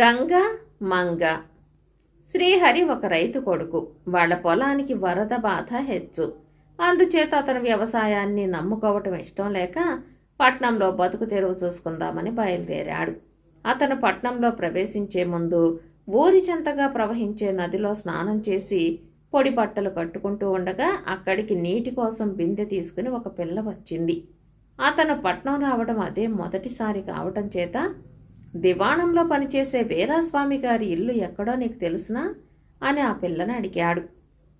గంగ మంగ. శ్రీహరి ఒక రైతు కొడుకు. వాళ్ళ పొలానికి వరద బాధ హెచ్చు. అందుచేత అతను వ్యవసాయాన్ని నమ్ముకోవటం ఇష్టం లేక పట్నంలో బతుకు తెరువు చూసుకుందామని బయలుదేరాడు. అతను పట్నంలో ప్రవేశించే ముందు ఊరి చెంతగా ప్రవహించే నదిలో స్నానం చేసి పొడి బట్టలు కట్టుకుంటూ ఉండగా అక్కడికి నీటి కోసం బిందె తీసుకుని ఒక పిల్ల వచ్చింది. అతను పట్నం రావడం అదే మొదటిసారి కావటం చేత దివాణంలో పనిచేసే వీరాస్వామి గారి ఇల్లు ఎక్కడో నీకు తెలుసునా? అని ఆ పిల్లని అడిగాడు.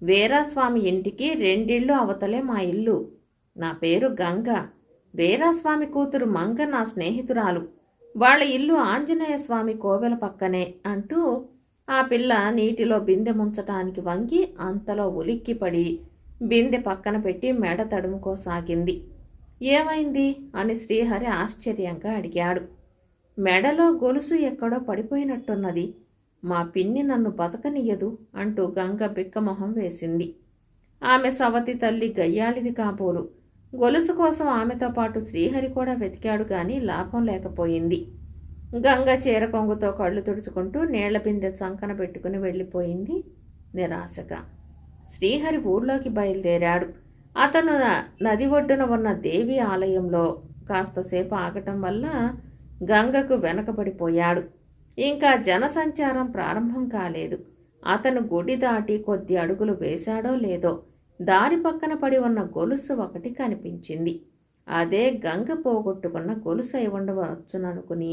వీరాస్వామి ఇంటికి రెండిళ్ళు అవతలే మా ఇల్లు. నా పేరు గంగ. వీరాస్వామి కూతురు మంగ నా స్నేహితురాలు. వాళ్ళ ఇల్లు ఆంజనేయ స్వామి కోవెల పక్కనే అంటూ ఆ పిల్ల నీటిలో బిందె ముంచటానికి వంగి అంతలో ఉలిక్కిపడి బిందె పక్కన పెట్టి మెడ తడుముకోసాగింది. ఏమైంది? అని శ్రీహరి ఆశ్చర్యంగా అడిగాడు. మెడలో గొలుసు ఎక్కడో పడిపోయినట్టున్నది. మా పిన్ని నన్ను బతకనియ్యదు అంటూ గంగ బిక్కమొహం వేసింది. ఆమె సవతి తల్లి గయ్యాళిది కాబోలు. గొలుసు కోసం ఆమెతో పాటు శ్రీహరి కూడా వెతికాడు గాని లాభం లేకపోయింది. గంగ చీర కొంగుతో కళ్ళు తుడుచుకుంటూ నీళ్ళ బిందె చంకన పెట్టుకుని వెళ్ళిపోయింది నిరాశగా. శ్రీహరి ఊళ్ళోకి బయలుదేరాడు. అతను నది ఒడ్డున ఉన్న దేవి ఆలయంలో కాస్తసేపు ఆగటం వల్ల గంగకు వెనకబడిపోయాడు. ఇంకా జనసంచారం ప్రారంభం కాలేదు. అతను గుడి దాటి కొద్ది అడుగులు వేశాడో లేదో దారి పక్కన పడి ఉన్న గొలుసు ఒకటి కనిపించింది. అదే గంగ పోగొట్టుకున్న గొలుసు అయి ఉండవచ్చుననుకుని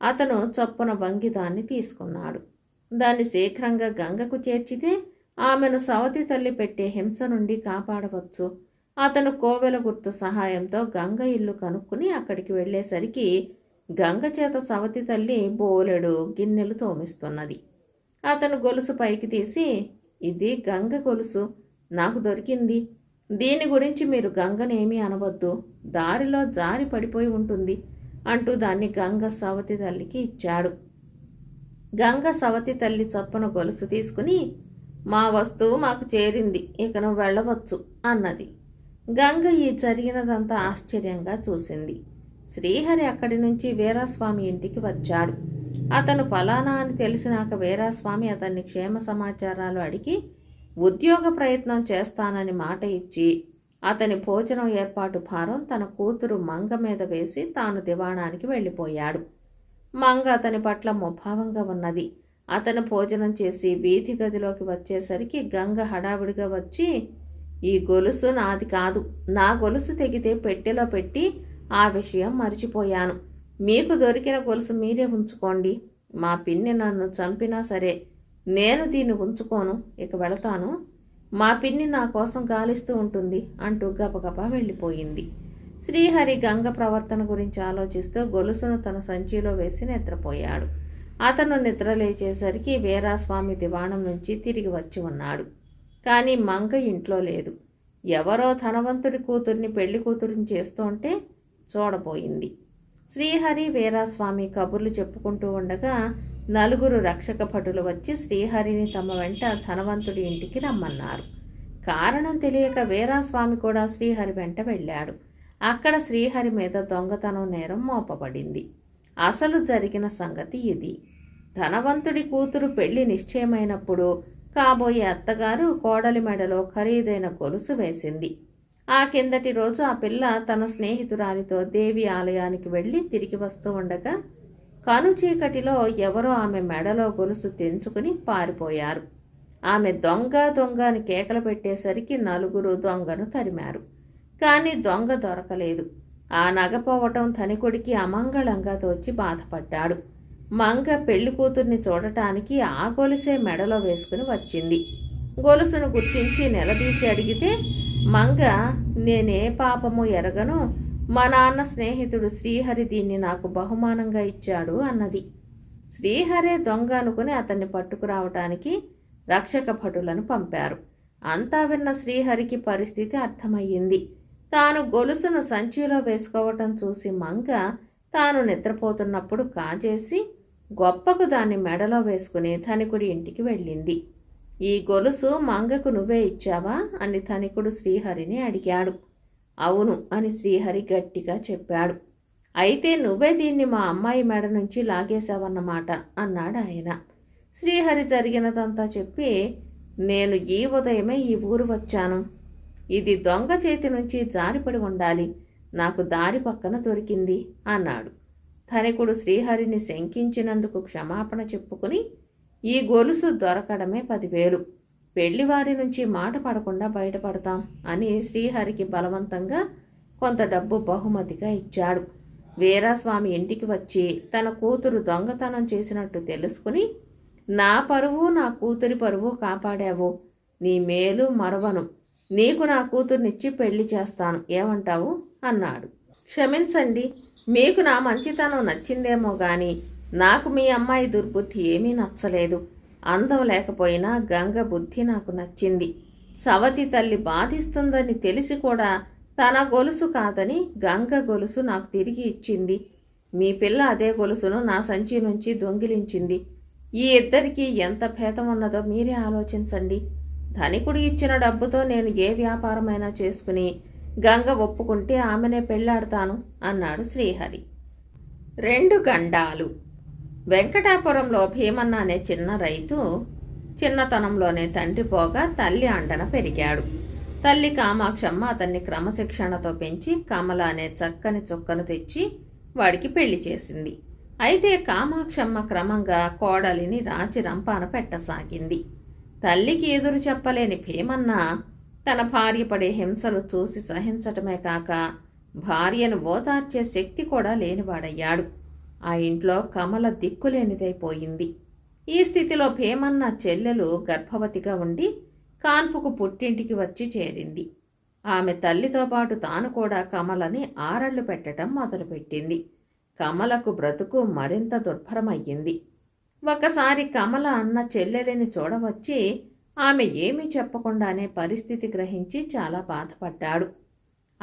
అతను చొప్పున వంగి దాన్ని తీసుకున్నాడు. దాన్ని శీఘ్రంగా గంగకు చేర్చితే ఆమెను సవతి తల్లి పెట్టే హింస నుండి కాపాడవచ్చు. అతను కోవెల గుర్తు సహాయంతో గంగ ఇల్లు కనుక్కుని అక్కడికి వెళ్ళేసరికి గంగ చేత సవతి తల్లి బోలెడు గిన్నెలు తోమిస్తున్నది. అతను గొలుసు పైకి తీసి ఇది గంగ గొలుసు. నాకు దొరికింది. దీని గురించి మీరు గంగనేమీ అనవద్దు. దారిలో జారి పడిపోయి ఉంటుంది అంటూ దాన్ని గంగ సవతి తల్లికి ఇచ్చాడు. గంగ సవతి తల్లి చప్పున గొలుసు తీసుకుని మా వస్తువు మాకు చేరింది. ఇక నువ్వు వెళ్ళవచ్చు అన్నది. గంగ ఈ జరిగినదంతా ఆశ్చర్యంగా చూసింది. శ్రీహరి అక్కడి నుంచి వీరాస్వామి ఇంటికి వచ్చాడు. అతను ఫలానా అని తెలిసినాక వీరాస్వామి అతన్ని క్షేమ సమాచారాలు అడిగి ఉద్యోగ ప్రయత్నం చేస్తానని మాట ఇచ్చి అతని భోజనం ఏర్పాటు భారం తన కూతురు మంగ మీద వేసి తాను దివాణానికి వెళ్ళిపోయాడు. మంగ అతని పట్ల ముభావంగా ఉన్నది. అతను భోజనం చేసి వీధి గదిలోకి వచ్చేసరికి గంగ హడావిడిగా వచ్చి ఈ గొలుసు నాది కాదు. నా గొలుసు తెగితే పెట్టెలో పెట్టి ఆ విషయం మర్చిపోయాను. మీకు దొరికిన గొలుసు మీరే ఉంచుకోండి. మా పిన్ని నన్ను చంపినా సరే నేను దీన్ని ఉంచుకోను. ఇక వెళతాను. మా పిన్ని నా కోసం గాలిస్తూ ఉంటుంది అంటూ గబగబా వెళ్ళిపోయింది. శ్రీహరి గంగ ప్రవర్తన గురించి ఆలోచిస్తూ గొలుసును తన సంచిలో వేసి నిద్రపోయాడు. అతను నిద్ర లేచేసరికి వీరాస్వామి దివాణం నుంచి తిరిగి వచ్చి ఉన్నాడు. కానీ మంగ ఇంట్లో లేదు. ఎవరో ధనవంతుడి కూతుర్ని పెళ్ళి కూతురిని చేస్తుంటే చూడబోయింది. శ్రీహరి వీరాస్వామి కబుర్లు చెప్పుకుంటూ ఉండగా నలుగురు రక్షక భటులు వచ్చి శ్రీహరిని తమ వెంట ధనవంతుడి ఇంటికి రమ్మన్నారు. కారణం తెలియక వీరాస్వామి కూడా శ్రీహరి వెంట వెళ్ళాడు. అక్కడ శ్రీహరి మీద దొంగతనం నేరం మోపబడింది. అసలు జరిగిన సంగతి ఇది. ధనవంతుడి కూతురు పెళ్ళి నిశ్చయమైనప్పుడు కాబోయే అత్తగారు కోడలి మెడలో ఖరీదైన గొలుసు వేసింది. ఆ కిందటి రోజు ఆ పిల్ల తన స్నేహితురాలితో దేవి ఆలయానికి వెళ్ళి తిరిగి వస్తూ ఉండగా కనుచీకటిలో ఎవరో ఆమె మెడలో గొలుసు తెంచుకుని పారిపోయారు. ఆమె దొంగ దొంగ అని కేకలు పెట్టేసరికి నలుగురు దొంగను తరిమారు. కానీ దొంగ దొరకలేదు. ఆ నగపోవటం ధనికుడికి అమంగళంగా తోచి బాధపడ్డాడు. మంగ పెళ్ళి కూతుర్ని చూడటానికి ఆ గొలుసే మెడలో వేసుకుని వచ్చింది. గొలుసును గుర్తించి నిలదీసి అడిగితే మంగ నేనే పాపము ఎరగను. మా నాన్న స్నేహితుడు శ్రీహరి దీన్ని నాకు బహుమానంగా ఇచ్చాడు అన్నది. శ్రీహరే దొంగ అనుకుని అతన్ని పట్టుకురావటానికి రక్షక భటులను పంపారు. అంతా విన్న శ్రీహరికి పరిస్థితి అర్థమయ్యింది. తాను గొలుసును సంచిలో వేసుకోవటం చూసి మంగ తాను నిద్రపోతున్నప్పుడు కాజేసి గొప్పకు దాన్ని మెడలో వేసుకుని ధనికుడి ఇంటికి వెళ్ళింది. ఈ గొలుసు మంగకు నువ్వే ఇచ్చావా? అని ధనికుడు శ్రీహరిని అడిగాడు. అవును అని శ్రీహరి గట్టిగా చెప్పాడు. అయితే నువ్వే దీన్ని మా అమ్మాయి మెడ నుంచి లాగేశావన్నమాట అన్నాడు ఆయన. శ్రీహరి జరిగినదంతా చెప్పి నేను ఈ ఉదయమే ఈ ఊరు వచ్చాను. ఇది దొంగ చేతి నుంచి జారిపడి ఉండాలి. నాకు దారి పక్కన దొరికింది అన్నాడు. ధనికుడు శ్రీహరిని శంకించినందుకు క్షమాపణ చెప్పుకుని ఈ గొలుసు దొరకడమే పదివేలు. పెళ్ళివారి నుంచి మాట పడకుండా బయటపడతాం అని శ్రీహరికి బలవంతంగా కొంత డబ్బు బహుమతిగా ఇచ్చాడు. వీరాస్వామి ఇంటికి వచ్చి తన కూతురు దొంగతనం చేసినట్టు తెలుసుకుని నా పరువు నా కూతురి పరువు కాపాడావు. నీ మేలు మరవను. నీకు నా కూతుర్నిచ్చి పెళ్ళి చేస్తాను. ఏమంటావు? అన్నాడు. క్షమించండి. మీకు నా మంచితనం నచ్చిందేమో కానీ నాకు మీ అమ్మాయి దుర్బుద్ధి ఏమీ నచ్చలేదు. అందం లేకపోయినా గంగ బుద్ధి నాకు నచ్చింది. సవతి తల్లి బాధిస్తుందని తెలిసి కూడా తన గొలుసు కాదని గంగ గొలుసు నాకు తిరిగి ఇచ్చింది. మీ పిల్ల అదే గొలుసును నా సంచి నుంచి దొంగిలించింది. ఈ ఇద్దరికీ ఎంత భేదం ఉన్నదో మీరే ఆలోచించండి. ధనికుడు ఇచ్చిన డబ్బుతో నేను ఏ వ్యాపారమైనా చేసుకుని గంగ ఒప్పుకుంటే ఆమెనే పెళ్ళాడతాను అన్నాడు శ్రీహరి. రెండు గండాలు. వెంకటాపురంలో భీమన్న అనే చిన్న రైతు చిన్నతనంలోనే తండ్రి పోగా తల్లి అండన పెరిగాడు. తల్లి కామాక్షమ్మ అతన్ని క్రమశిక్షణతో పెంచి కమల అనే చక్కని చుక్కను తెచ్చి వాడికి పెళ్ళి చేసింది. అయితే కామాక్షమ్మ క్రమంగా కోడలిని రాచి రంపాన పెట్టసాగింది. తల్లికి ఎదురు చెప్పలేని భీమన్న తన భార్య పడే హింసలు చూసి సహించటమే కాక భార్యను ఓదార్చే శక్తి కూడా లేనివాడయ్యాడు. ఆ ఇంట్లో కమల దిక్కులేనిదైపోయింది. ఈ స్థితిలో భీమన్న చెల్లెలు గర్భవతిగా ఉండి కాన్పుకు పుట్టింటికి వచ్చి చేరింది. ఆమె తల్లితో పాటు తాను కూడా కమలని ఆరళ్ళు పెట్టడం మొదలుపెట్టింది. కమలకు బ్రతుకు మరింత దుర్భరమయ్యింది. ఒకసారి కమల అన్న చెల్లెలిని చూడవచ్చి ఆమె ఏమీ చెప్పకుండానే పరిస్థితి గ్రహించి చాలా బాధపడ్డాడు.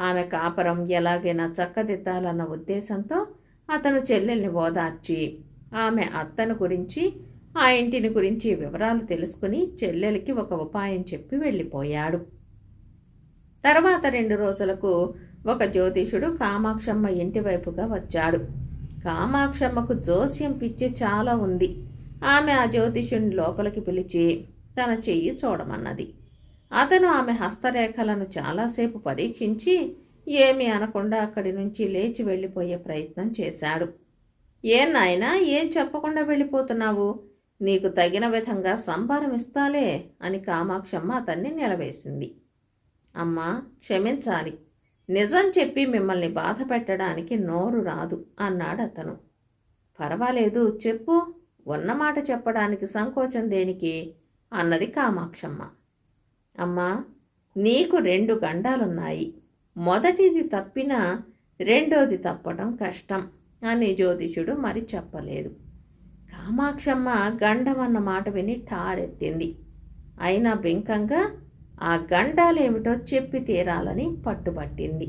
ఆమె కాపురం ఎలాగైనా చక్కదిద్దాలన్న ఉద్దేశంతో అతను చెల్లెల్ని ఓదార్చి ఆమె అత్తను గురించి ఆ ఇంటిని గురించి వివరాలు తెలుసుకుని చెల్లెలికి ఒక ఉపాయం చెప్పి వెళ్ళిపోయాడు. తర్వాత రెండు రోజులకు ఒక జ్యోతిషుడు కామాక్షమ్మ ఇంటి వైపుగా వచ్చాడు. కామాక్షమ్మకు జోస్యం పిచ్చి చాలా ఉంది. ఆమె ఆ జ్యోతిషుని లోపలికి పిలిచి తన చెయ్యి చూడమన్నది. అతను ఆమె హస్తరేఖలను చాలాసేపు పరీక్షించి ఏమీ అనకుండా అక్కడి నుంచి లేచి వెళ్ళిపోయే ప్రయత్నం చేశాడు. ఏం నాయనా ఏం చెప్పకుండా వెళ్ళిపోతున్నావు? నీకు తగిన విధంగా సంభారం ఇస్తాలే అని కామాక్షమ్మ అతన్ని నిలవేసింది. అమ్మా క్షమించాలి. నిజం చెప్పి మిమ్మల్ని బాధ పెట్టడానికి నోరు రాదు అన్నాడు అతను. పర్వాలేదు చెప్పు. ఉన్నమాట చెప్పడానికి సంకోచం దేనికి? అన్నది కామాక్షమ్మ. అమ్మా నీకు రెండు గండాలున్నాయి. మొదటిది తప్పినా రెండోది తప్పడం కష్టం అని జ్యోతిషుడు మరి చెప్పలేదు. కామాక్షమ్మ గండం అన్న మాట విని ఠారెత్తింది. అయినా బెంకంగా ఆ గండాలేమిటో చెప్పి తీరాలని పట్టుబట్టింది.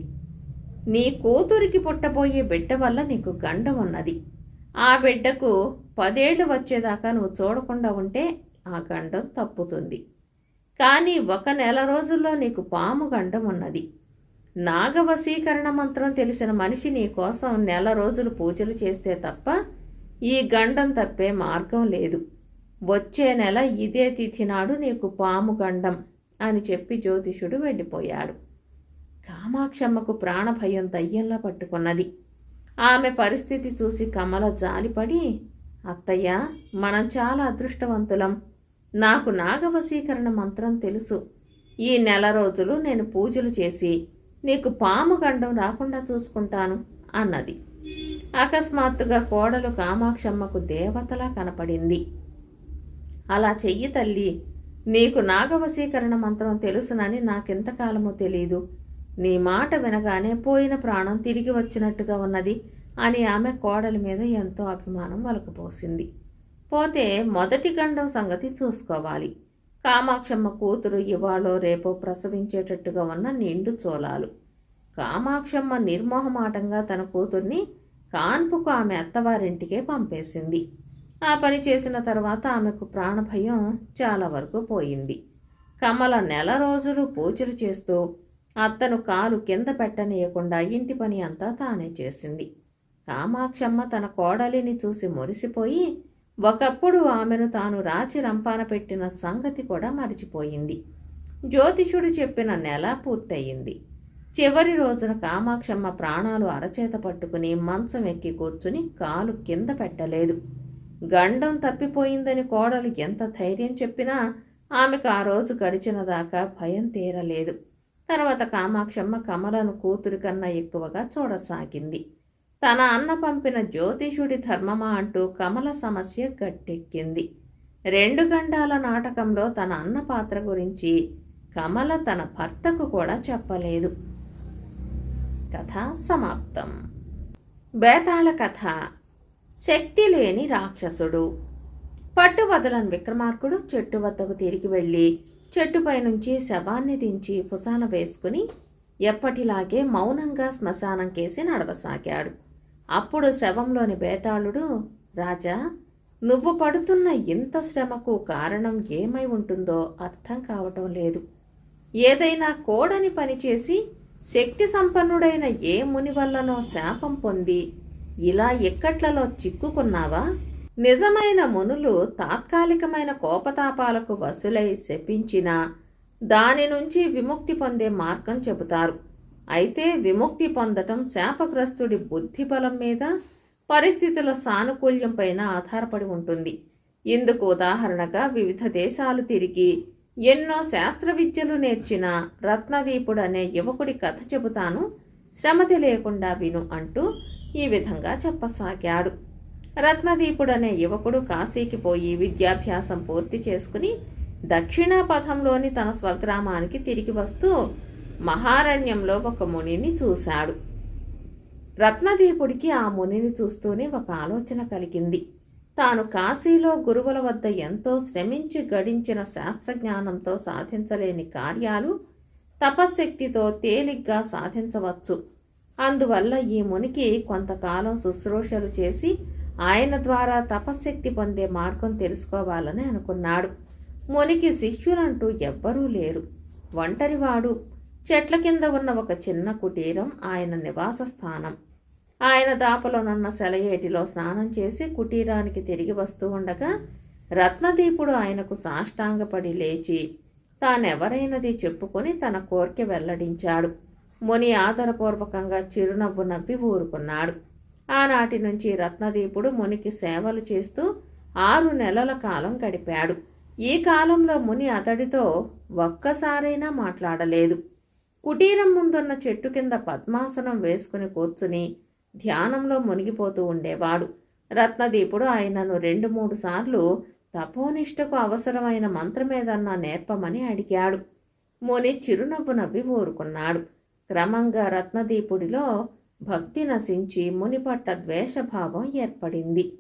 నీ కూతురికి పుట్టబోయే బిడ్డ వల్ల నీకు గండం ఉన్నది. ఆ బిడ్డకు పదేళ్ళు వచ్చేదాకా నువ్వు చూడకుండా ఉంటే ఆ గండం తప్పుతుంది. కానీ ఒక నెల రోజుల్లో నీకు పాము గండం ఉన్నది. నాగవశీకరణ మంత్రం తెలిసిన మనిషి నీ కోసం నెల రోజులు పూజలు చేస్తే తప్ప ఈ గండం తప్పే మార్గం లేదు. వచ్చే నెల ఇదే తిథి నాడు నీకు పాము గండం అని చెప్పి జ్యోతిషుడు వెళ్ళిపోయాడు. కామాక్షమ్మకు ప్రాణభయం దయ్యంలో పట్టుకున్నది. ఆమె పరిస్థితి చూసి కమల జాలిపడి అత్తయ్య మనం చాలా అదృష్టవంతులం. నాకు నాగవశీకరణ మంత్రం తెలుసు. ఈ నెల రోజులు నేను పూజలు చేసి నీకు పాము గండం రాకుండా చూసుకుంటాను అన్నది. అకస్మాత్తుగా కోడలు కామాక్షమ్మకు దేవతలా కనపడింది. అలా చెయ్యి తల్లి నీకు నాగవశీకరణ మంత్రం తెలుసునని నాకెంతకాలమో తెలీదు. నీ మాట వినగానే పోయిన ప్రాణం తిరిగి వచ్చినట్టుగా ఉన్నది అని ఆమె కోడలి మీద ఎంతో అభిమానం వలకపోసింది పోతే మొదటి గండం సంగతి చూసుకోవాలి. కామాక్షమ్మ కూతురు ఇవాళో రేపో ప్రసవించేటట్టుగా ఉన్న నిండు చోళాలు. కామాక్షమ్మ నిర్మోహమాటంగా తన కూతుర్ని కాన్పుకు ఆమె అత్తవారింటికే పంపేసింది. ఆ పని చేసిన తర్వాత ఆమెకు ప్రాణభయం చాలా వరకు పోయింది. కమల నెల రోజులు పూజలు చేస్తూ అత్తను కాలు కింద పెట్టనీయకుండా ఇంటి పని అంతా తానే చేసింది. కామాక్షమ్మ తన కోడలిని చూసి మురిసిపోయి ఒకప్పుడు ఆమెను తాను రాచి రంపాన పెట్టిన సంగతి కూడా మరిచిపోయింది. జ్యోతిషుడు చెప్పిన నెల పూర్తయింది. చివరి రోజున కామాక్షమ్మ ప్రాణాలు అరచేత పట్టుకుని మంచం ఎక్కి కూర్చుని కాలు కింద పెట్టలేదు. గండం తప్పిపోయిందని కోడలు ఎంత ధైర్యం చెప్పినా ఆమెకు ఆ రోజు గడిచిన దాకా భయం తీరలేదు. తర్వాత కామాక్షమ్మ కమలను కూతురి కన్నా ఎక్కువగా చూడసాగింది. తన అన్న పంపిన జ్యోతిషుడి ధర్మమా అంటూ కమల సమస్య గట్టెక్కింది. రెండు గండాల నాటకంలో తన అన్న పాత్ర గురించి కమల తన భర్తకు కూడా చెప్పలేదు. కథ సమాప్తం. బేతాళ కథ. శక్తి లేని రాక్షసుడు. పట్టువదలని విక్రమార్కుడు చెట్టు వద్దకు తిరిగి వెళ్ళి చెట్టుపై నుంచి శవాన్ని దించి పుసాన వేసుకుని ఎప్పటిలాగే మౌనంగా శ్మశానం కేసి నడవసాగాడు. అప్పుడు శవంలోని బేతాళుడు రాజా నువ్వు పడుతున్న ఇంత శ్రమకు కారణం ఏమై ఉంటుందో అర్థం కావటం లేదు. ఏదైనా కోడని పనిచేసి శక్తి సంపన్నుడైన ఏ ముని వల్లనో శాపం పొంది ఇలా ఇక్కట్లలో చిక్కుకున్నావా? నిజమైన మునులు తాత్కాలికమైన కోపతాపాలకు వసులై శపించినా దాని నుంచి విముక్తి పొందే మార్గం చెబుతారు. అయితే విముక్తి పొందటం శాపగ్రస్తుడి బుద్ధి బలం మీద పరిస్థితుల సానుకూల్యం పైన ఆధారపడి ఉంటుంది. ఇందుకు ఉదాహరణగా వివిధ దేశాలు తిరిగి ఎన్నో శాస్త్ర విద్యలు నేర్చిన రత్నదీపుడు అనే యువకుడి కథ చెబుతాను. శ్రమతి లేకుండా విను అంటూ ఈ విధంగా చెప్పసాగాడు. రత్నదీపుడు అనే యువకుడు కాశీకి పోయి విద్యాభ్యాసం పూర్తి చేసుకుని దక్షిణాపథంలోని తన స్వగ్రామానికి తిరిగి వస్తూ మహారణ్యంలో ఒక మునిని చూశాడు. రత్నదీపుడికి ఆ మునిని చూస్తూనే ఒక ఆలోచన కలిగింది. తాను కాశీలో గురువుల వద్ద ఎంతో శ్రమించి గడించిన శాస్త్రజ్ఞానంతో సాధించలేని కార్యాలు తపశ్శక్తితో తేలిగ్గా సాధించవచ్చు. అందువల్ల ఈ మునికి కొంతకాలం శుశ్రూషలు చేసి ఆయన ద్వారా తపశ్శక్తి పొందే మార్గం తెలుసుకోవాలని అనుకున్నాడు. మునికి శిష్యులంటూ ఎవ్వరూ లేరు. ఒంటరివాడు చెట్ల కింద ఉన్న ఒక చిన్న కుటీరం ఆయన నివాస స్థానం. ఆయన దాపలోనున్న సెలయేటిలో స్నానం చేసి కుటీరానికి తిరిగి వస్తూ ఉండగా రత్నదీపుడు ఆయనకు సాష్టాంగపడి లేచి తానెవరైనది చెప్పుకొని తన కోరిక వెల్లడించాడు. ముని ఆదరపూర్వకంగా చిరునవ్వు నవ్వి ఊరుకున్నాడు. ఆనాటి నుంచి రత్నదీపుడు మునికి సేవలు చేస్తూ ఆరు నెలల కాలం గడిపాడు. ఈ కాలంలో ముని అతడితో ఒక్కసారైనా మాట్లాడలేదు. కుటీరం ముందున్న చెట్టు కింద పద్మాసనం వేసుకుని కూర్చుని ధ్యానంలో మునిగిపోతూ ఉండేవాడు. రత్నదీపుడు ఆయనను రెండు మూడు సార్లు తపోనిష్టకు అవసరమైన మంత్రమేదన్నా నేర్పమని అడిగాడు. ముని చిరునవ్వు నవ్వి ఊరుకున్నాడు. క్రమంగా రత్నదీపుడిలో భక్తి నశించి మునిపట్ట ద్వేషభావం ఏర్పడింది.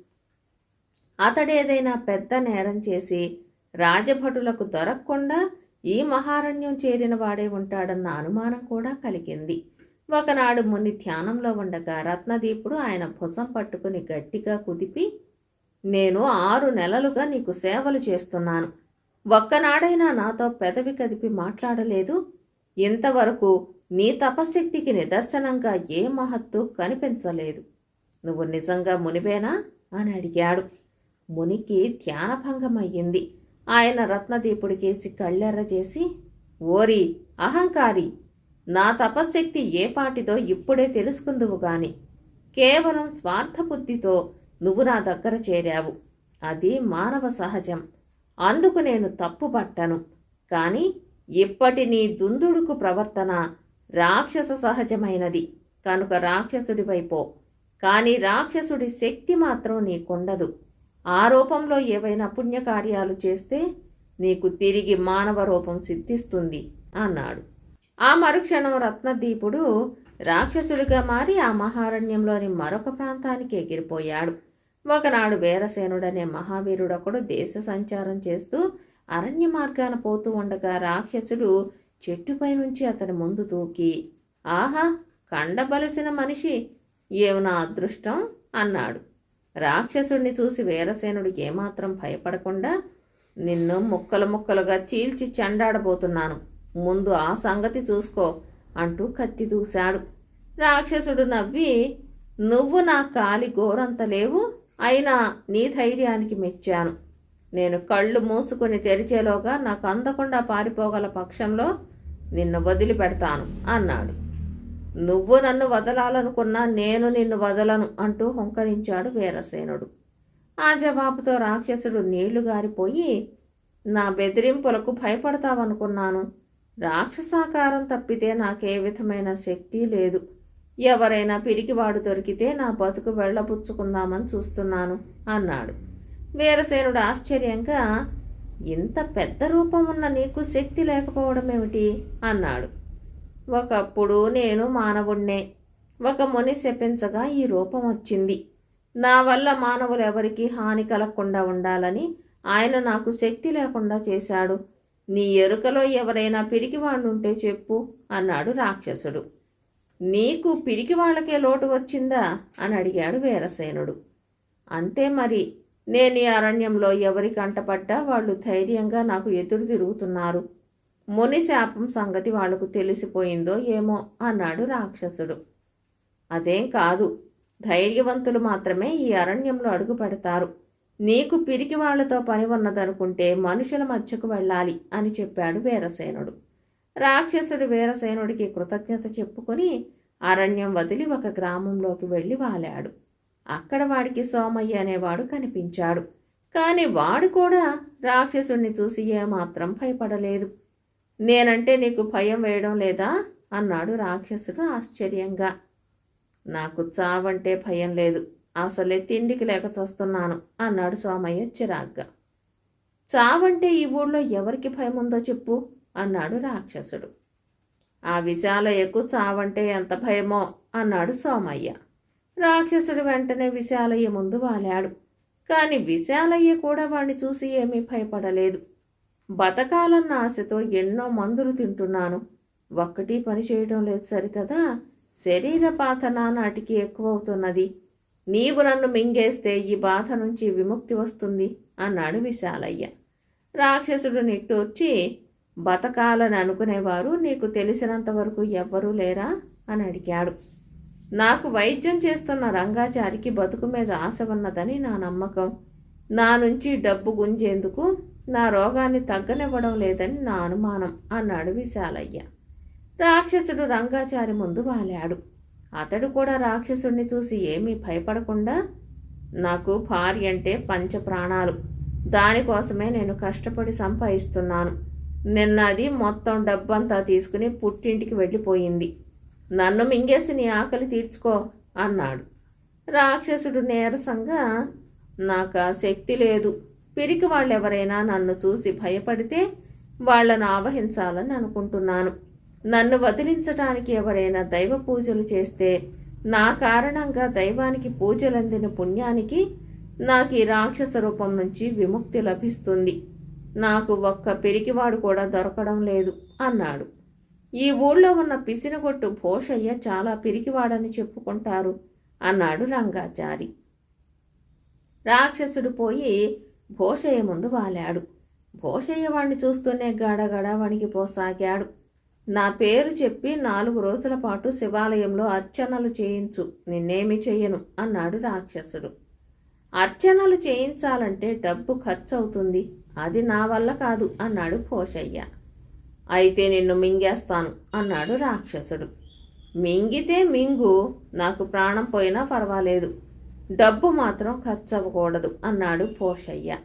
అతడేదైనా పెద్ద నేరం చేసి రాజభటులకు దొరకకుండా ఈ మహారణ్యం చేరిన వాడే ఉంటాడన్న అనుమానం కూడా కలిగింది. ఒకనాడు ముని ధ్యానంలో ఉండగా రత్నదీపుడు ఆయన భుజం పట్టుకుని గట్టిగా కుదిపి నేను ఆరు నెలలుగా నీకు సేవలు చేస్తున్నాను. ఒక్కనాడైనా నాతో పెదవి కదిపి మాట్లాడలేదు. ఇంతవరకు నీ తపశక్తికి నిదర్శనంగా ఏ మహత్తు కనిపించలేదు. నువ్వు నిజంగా మునివేనా? అని అడిగాడు. మునికి ధ్యానభంగమయ్యింది. ఆయన రత్నదీపుడికేసి కళ్ళెర్ర చేసి ఓరి అహంకారి నా తపశ్శక్తి ఏ పాటిదో ఇప్పుడే తెలుసుకుందువు గాని. కేవలం స్వార్థబుద్ధితో నువ్వు నా దగ్గర చేరావు. అది మానవ సహజం. అందుకు నేను తప్పుపట్టను. కాని ఇప్పటి నీ దుందుడుకు ప్రవర్తన రాక్షస సహజమైనది. కనుక రాక్షసుడి వైపో కాని రాక్షసుడి శక్తి మాత్రం నీకుండదు. ఆ రూపంలో ఏవైనా పుణ్యకార్యాలు చేస్తే నీకు తిరిగి మానవ రూపం సిద్ధిస్తుంది అన్నాడు. ఆ మరుక్షణం రత్నదీపుడు రాక్షసుడిగా మారి ఆ మహారణ్యంలోని మరొక ప్రాంతానికి ఎగిరిపోయాడు. ఒకనాడు వీరసేనుడనే మహావీరుడొకడు దేశ సంచారం చేస్తూ అరణ్య మార్గాన పోతూ ఉండగా రాక్షసుడు చెట్టుపై నుంచి అతని ముందు దూకి ఆహా కండబలిసిన మనిషి ఏమన్నా అదృష్టం? అన్నాడు. రాక్షసుడిని చూసి వీరసేనుడు ఏమాత్రం భయపడకుండా నిన్ను ముక్కలు ముక్కలుగా చీల్చి చెండాడబోతున్నాను. ముందు ఆ సంగతి చూసుకో అంటూ కత్తి దూశాడు. రాక్షసుడు నవ్వి నువ్వు నా కాలి గోరంత లేవు అయినా నీ ధైర్యానికి మెచ్చాను. నేను కళ్ళు మూసుకుని తెరిచేలోగా నాకు అందకుండా పారిపోగల పక్షంలో నిన్ను వదిలిపెడతాను అన్నాడు. నువ్వు నన్ను వదలాలనుకున్నా నేను నిన్ను వదలను అంటూ హుంకరించాడు వీరసేనుడు. ఆ జవాబుతో రాక్షసుడు నీళ్ళు గారిపోయి నా బెదిరింపులకు భయపడతావనుకున్నాను. రాక్షసాకారం తప్పితే నాకే విధమైన శక్తి లేదు. ఎవరైనా పిరికివాడు దొరికితే నా బతుకు వెళ్ళబుచ్చుకుందామని చూస్తున్నాను అన్నాడు. వీరసేనుడు ఆశ్చర్యంగా ఇంత పెద్ద రూపం ఉన్న నీకు శక్తి లేకపోవడం ఏమిటి అన్నాడు. ఒకప్పుడు నేను మానవుణ్ణే. ఒక ముని శపించగా ఈ రూపం వచ్చింది. నా వల్ల మానవులు ఎవరికీ హాని కలగకుండా ఉండాలని ఆయన నాకు శక్తి లేకుండా చేశాడు. నీ ఎరుకలో ఎవరైనా పిరికివాణ్ణుంటే చెప్పు అన్నాడు రాక్షసుడు. నీకు పిరికి వాళ్ళకే లోటు వచ్చిందా? అని అడిగాడు వీరసేనుడు. అంతే మరి. నేను ఈ అరణ్యంలో ఎవరికి అంటపడ్డా వాళ్ళు ధైర్యంగా నాకు ఎదురు తిరుగుతున్నారు. ముని శాపం సంగతి వాళ్ళకు తెలిసిపోయిందో ఏమో అన్నాడు రాక్షసుడు. అదేం కాదు ధైర్యవంతులు మాత్రమే ఈ అరణ్యంలో అడుగు పెడతారు. నీకు పిరికి వాళ్ళతో పని ఉన్నదనుకుంటే మనుషుల మధ్యకు వెళ్ళాలి అని చెప్పాడు వీరసేనుడు. రాక్షసుడు వీరసేనుడికి కృతజ్ఞత చెప్పుకుని అరణ్యం వదిలి ఒక గ్రామంలోకి వెళ్ళి వాలాడు. అక్కడ వాడికి సోమయ్య అనేవాడు కనిపించాడు. కాని వాడు కూడా రాక్షసుణ్ణి చూసి ఏమాత్రం భయపడలేదు. నేనంటే నీకు భయం వేయడం లేదా? అన్నాడు రాక్షసుడు ఆశ్చర్యంగా. నాకు చావంటే భయం లేదు. అసలే తిండికి లేక చూస్తున్నాను అన్నాడు సోమయ్య చిరాగ్గా. చావంటే ఈ ఊళ్ళో ఎవరికి భయం ఉందో చెప్పు అన్నాడు రాక్షసుడు. ఆ విశాలయ్యకు చావంటే ఎంత భయమో అన్నాడు సోమయ్య రాక్షసుడు వెంటనే విశాలయ్య ముందు వాలాడు. కాని విశాలయ్య కూడా వాణ్ణి చూసి ఏమీ భయపడలేదు. బతకాలన్న ఆశతో ఎన్నో మందులు తింటున్నాను. ఒక్కటి పని చేయడం లేదు సరికదా? శరీర బాధ నానాటికి ఎక్కువవుతున్నది. నీవు నన్ను మింగేస్తే ఈ బాధ నుంచి విముక్తి వస్తుంది అన్నాడు విశాలయ్య. రాక్షసుడు నిట్టూర్చి బతకాలని అనుకునేవారు నీకు తెలిసినంత వరకు ఎవ్వరూ లేరా? అని అడిగాడు. నాకు వైద్యం చేస్తున్న రంగాచారికి బతుకు మీద ఆశ ఉన్నదని నా నమ్మకం. నా నుంచి డబ్బు గుంజేందుకు నా రోగాన్ని తగ్గనివ్వడం లేదని నా అనుమానం అన్నాడు విశాలయ్య. రాక్షసుడు రంగాచారి ముందు వాలాడు. అతడు కూడా రాక్షసుడిని చూసి ఏమీ భయపడకుండా నాకు భార్య అంటే పంచ ప్రాణాలు దానికోసమే నేను కష్టపడి సంపాదిస్తున్నాను. నిన్న అది మొత్తం డబ్బంతా తీసుకుని పుట్టింటికి వెళ్ళిపోయింది. నన్ను మింగేసి నీ ఆకలి తీర్చుకో అన్నాడు. రాక్షసుడు నీరసంగా నాకు ఆ శక్తి లేదు. పిరికి వాళ్ళెవరైనా నన్ను చూసి భయపడితే వాళ్ళను ఆవహించాలని అనుకుంటున్నాను. నన్ను వదిలించటానికి ఎవరైనా దైవ పూజలు చేస్తే నా కారణంగా దైవానికి పూజలందిన పుణ్యానికి నాకు ఈ రాక్షస రూపం నుంచి విముక్తి లభిస్తుంది. నాకు ఒక్క పిరికివాడు కూడా దొరకడం లేదు అన్నాడు. ఈ ఊళ్ళో ఉన్న పిసినగొట్టు భోషయ్య చాలా పిరికివాడని చెప్పుకుంటారు అన్నాడు రంగాచారి. రాక్షసుడు పోయి భోషయ్య ముందు వాలాడు. భోషయ్య వాణ్ణి చూస్తూనే గడగడ వణికిపోసాగాడు నా పేరు చెప్పి నాలుగు రోజుల పాటు శివాలయంలో అర్చనలు చేయించు నిన్నేమి చెయ్యను అన్నాడు రాక్షసుడు. అర్చనలు చేయించాలంటే డబ్బు ఖర్చు అవుతుంది అది నా వల్ల కాదు అన్నాడు పోషయ్య అయితే నిన్ను మింగేస్తాను అన్నాడు రాక్షసుడు. మింగితే మింగు నాకు ప్రాణం పోయినా పర్వాలేదు. డబ్బు మాత్రం ఖర్చు అవ్వకూడదు అన్నాడు పోషయ్య.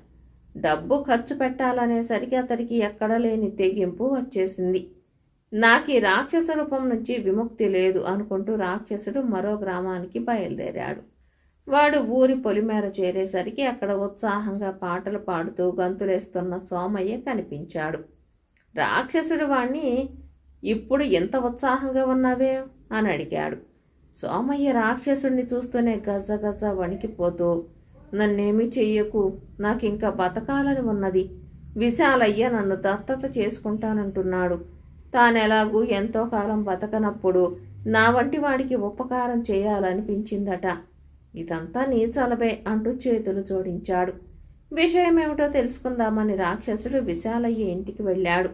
డబ్బు ఖర్చు పెట్టాలనేసరికి అతడికి ఎక్కడ లేని తెగింపు వచ్చేసింది. నాకు ఈ రాక్షస రూపం నుంచి విముక్తి లేదు అనుకుంటూ రాక్షసుడు మరో గ్రామానికి బయలుదేరాడు. వాడు ఊరి పొలిమేర చేరేసరికి అక్కడ ఉత్సాహంగా పాటలు పాడుతూ గంతులేస్తున్న సోమయ్య కనిపించాడు. రాక్షసుడు వాణ్ణి ఇప్పుడు ఎంత ఉత్సాహంగా ఉన్నావే? అని అడిగాడు. సోమయ్య రాక్షసుడిని చూస్తూనే గజగజ వణికిపోతూ నన్నేమి చెయ్యకు నాకింకా బతకాలని ఉన్నది. విశాలయ్య నన్ను దత్తత చేసుకుంటానంటున్నాడు. తానెలాగూ ఎంతో కాలం బతకనప్పుడు నా వంటి వాడికి ఉపకారం చేయాలనిపించిందట. ఇదంతా నీ చలవే అంటూ చేతులు జోడించాడు. విషయమేమిటో తెలుసుకుందామని రాక్షసుడు విశాలయ్య ఇంటికి వెళ్ళాడు.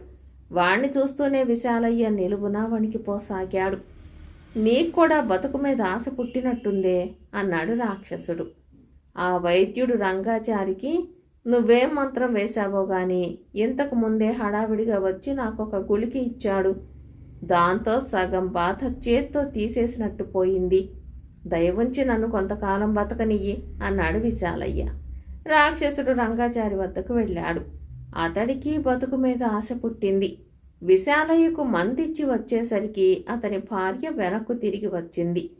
వాణ్ణి చూస్తూనే విశాలయ్య నిలువునా వణికిపోసాగాడు. నీకు కూడా బతుకు మీద ఆశ పుట్టినట్టుందే అన్నాడు రాక్షసుడు. ఆ వైద్యుడు రంగాచారికి నువ్వేం మంత్రం వేశావో గాని ఇంతకు ముందే హడావిడిగా వచ్చి నాకొక గుళికి ఇచ్చాడు. దాంతో సగం బాధ చేత్తో తీసేసినట్టు పోయింది. దయవుంచి నన్ను కొంతకాలం బతకనియ్యి అన్నాడు విశాలయ్య. రాక్షసుడు రంగాచారి వద్దకు వెళ్ళాడు. అతడికి బతుకు మీద ఆశ పుట్టింది. విశాలయ్యకు మందిచ్చి వచ్చేసరికి అతని భార్య వెనక్కు తిరిగి వచ్చింది.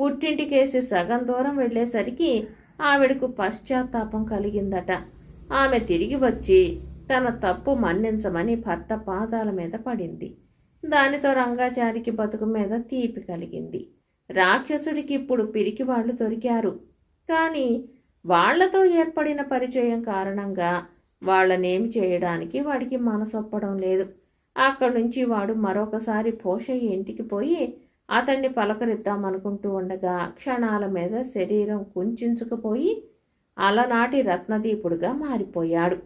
పుట్టింటికేసి సగం దూరం వెళ్ళేసరికి ఆవిడకు పశ్చాత్తాపం కలిగిందట. ఆమె తిరిగి వచ్చి తన తప్పు మన్నించమని భర్త పాదాల మీద పడింది. దానితో రంగాచారికి బతుకు మీద తీపి కలిగింది. రాక్షసుడికి ఇప్పుడు పిరికి వాళ్ళు దొరికారు. కానీ వాళ్ళతో ఏర్పడిన పరిచయం కారణంగా వాళ్ళనేమి చేయడానికి వాడికి మనసొప్పడం లేదు. అక్కడి నుంచి వాడు మరొకసారి పోషయ్య ఇంటికి పోయి అతన్ని పలకరిద్దామనుకుంటూ ఉండగా క్షణాల మీద శరీరం కుంచుకుపోయి అలనాటి రత్నదీపుడుగా మారిపోయాడు.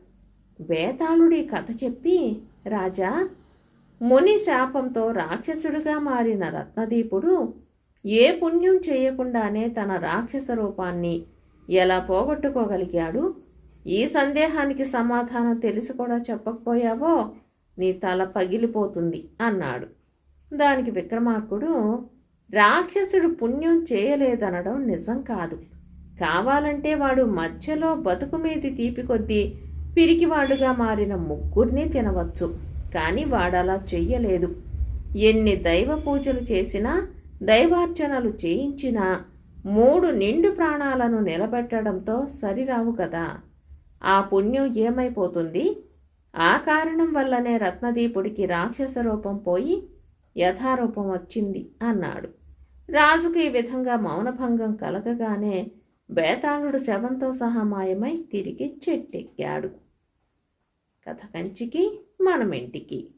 వేతాళుడి కథ చెప్పి రాజా ముని శాపంతో రాక్షసుడిగా మారిన రత్నదీపుడు ఏ పుణ్యం చేయకుండానే తన రాక్షస రూపాన్ని ఎలా పోగొట్టుకోగలిగాడు? ఈ సందేహానికి సమాధానం తెలిసి కూడా చెప్పకపోయావో? నీ తల పగిలిపోతుంది అన్నాడు. దానికి విక్రమార్కుడు రాక్షసుడు పుణ్యం చేయలేదనడం నిజం కాదు. కావాలంటే వాడు మధ్యలో బతుకు మీది తీపి కొద్దీ పిరికివాడుగా మారిన ముగ్గురిని తినవచ్చు కానీ వాడలా చెయ్యలేదు. ఎన్ని దైవ పూజలు చేసినా దైవార్చనలు చేయించినా మూడు నిండు ప్రాణాలను నిలబెట్టడంతో సరిరావు కదా. ఆ పుణ్యం ఏమైపోతుంది? ఆ కారణం వల్లనే రత్నదీపుడికి రాక్షస రూపం పోయి యథారూపం వచ్చింది అన్నాడు. రాజుకు ఈ విధంగా మౌనభంగం కలగగానే బేతాళుడు శవంతో సహా మాయమై తిరిగి చెట్టెక్కాడు. కథ కంచికి మనమింటికి.